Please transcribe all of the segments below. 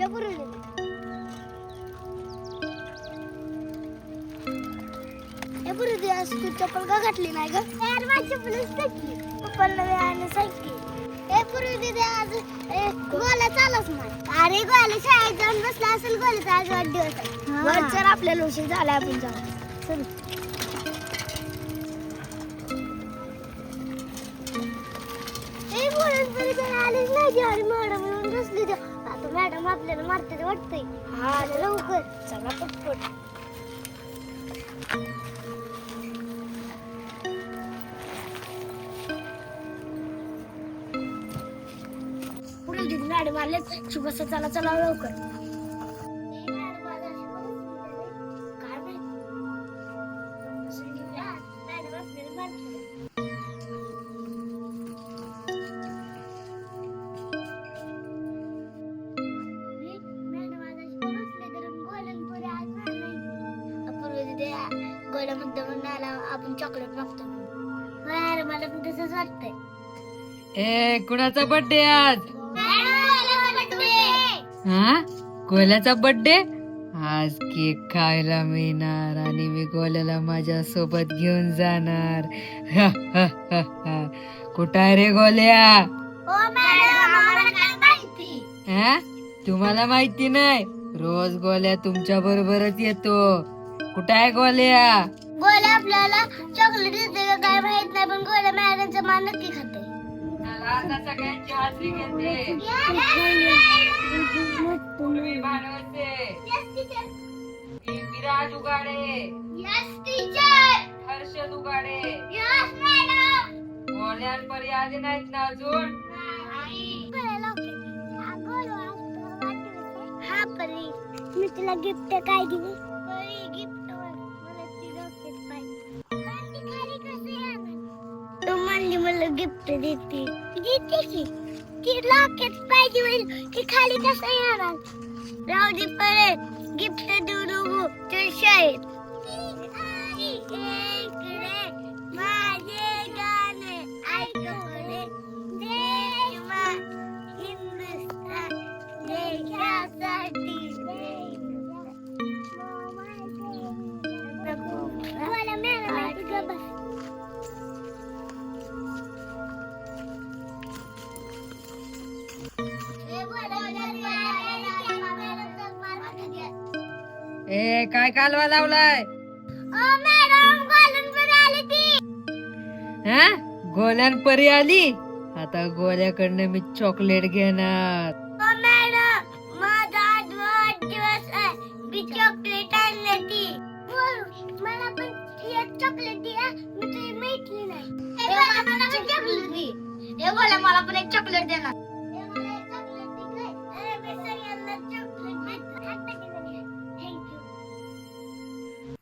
या पुरवली या पुरवली आज तू चप्पल का घातली नाही ग? यार माझी चप्पलच टाकली पप्पाला वेळाने सांगते पुरवली ते आज. ए, गोला चालच नाही. अरे गोला शाळेत जाऊन बसला असेल गोल्याचा आज वाढदिवस चल आपल्याला उशीर झाला आपण जाऊ चल. ए बोलत बोलत आलीच नाही ती. आणि मॅडम येऊन बसली मॅडम आपल्याला मारते वाटतंय. हा. लवकर. चला पटपट. मॅडम आले शुभस चला चला लवकर. काय माहीत? मॅडम आपल्याला मारते. आपण चॉकलेट मागतो अरे मला पण तसंच वाटतंय. ए कुणाचा बर्थडे आज? हा? गोल्याचा बर्थडे आज केक खायला मिळणार आणि मी गोल्याला माझ्या सोबत घेऊन जाणार. कुठं आहे रे गोल्या हा तुम्हाला माहिती नाही? रोज गोल्या तुमच्या बरोबरच येतो. कुठं आहे गोल्या गोल्या आपल्याला चॉकलेट देते का काय माहीत नाही पण गोल्या मॅडमचा मान नक्की खाते सगळ्यांची हाजरी घेते पूर्वी भानवते विराज उगाडे हर्षद उगाडे गोल्यांपर्यंत आले नाहीत ना अजून हा परी मी तुला गिफ्ट काय दिली मला गिफ्ट देते देते की ती रॉकेट पाहिजे होईल की खाली कसं येणार राहू दे परत गिफ्ट देऊ नको चल शाळेत ए काय कालवा लावलाय? हा? गोल्यांपरी आली? आता गोल्याकडनं मी चॉकलेट घेणार. चॉकलेट आणली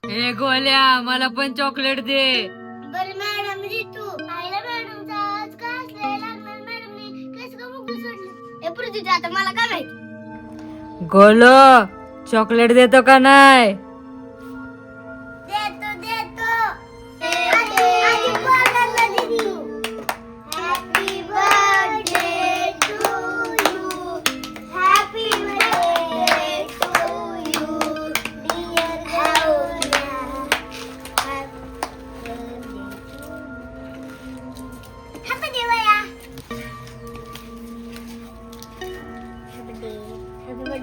हे गोल्या मला पण चॉकलेट दे. बरं मॅडम जी तू. आईला मॅडमचा आवाज का असला लागणार मॅडमने केस का मुकून सोडलं? हे पृथ्वी आता मला काय माहीत? गोलो चॉकलेट देतो का नाही?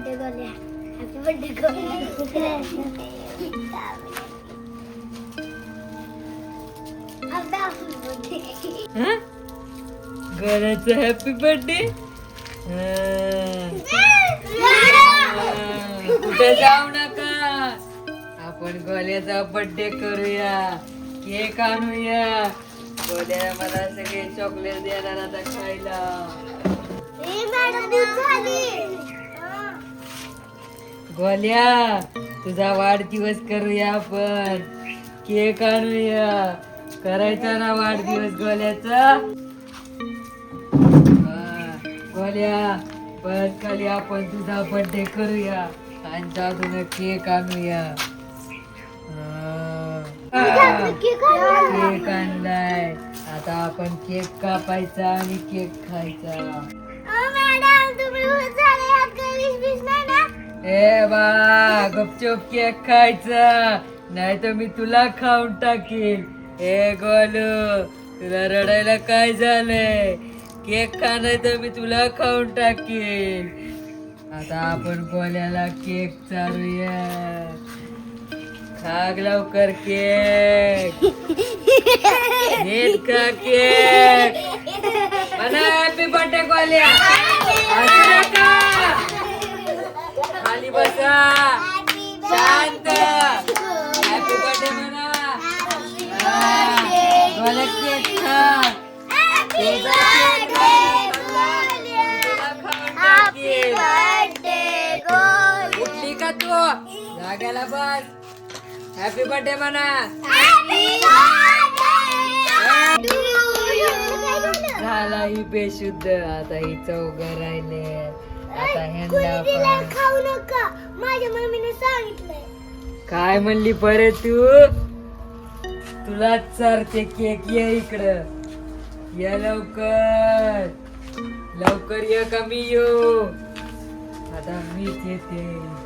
Birthday Golya happy birthday Golya happy birthday हं? गोल्याचं हॅपी बर्थडे कुठे जाऊ नका. आपण गोल्याचा बर्थडे करूया. केक आणूया. गोल्या मला सगळे चॉकलेट देणार आता खायला. गोल्या तुझा वाढदिवस करूया आपण. केक आणूया. करायचा ना वाढदिवस गोल्याचा? गोल्या बस खाली आपण तुझा बर्थडे करूया. आणि जादून केक आणूया. केक आणलाय. आता आपण केक कापायचा आणि केक खायचा. हे बा गपचूप केक खायचा. नाही तर मी तुला खाऊन टाकीन. हे गोलू तुला रडायला काय झालंय? केक खा नाही तर मी तुला खाऊन टाकीन. आता आपण गोल्याला केक चालूया. खाग लवकर केक. नीट खा केक. म्हणा हॅपी बर्थडे गोल्या. का तू. जाग्याला बस. हॅपी बर्थडे म्हणा झाला ही बेशुद्ध. आता ही चौघ राहिले. आता ह्यांना पण. खाऊ नका? माझ्या मम्मीने सांगितलंय. काय म्हणली बरे तू? तुला चारते केक. ये इकडं. ये लवकर. लवकर ये का मी येऊ? आता मीच येते.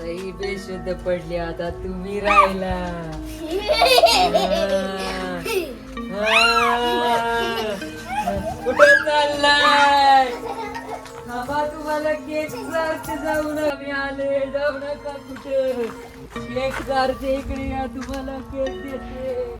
ही बेशुद्ध पडली आता तुम्ही राहिला. कुठे चाललाय? बाबा तुम्हाला केक चारते जाऊ ना मी आले. जाऊ नका कुठे. केक चारते इकडे या तुम्हाला केक देते.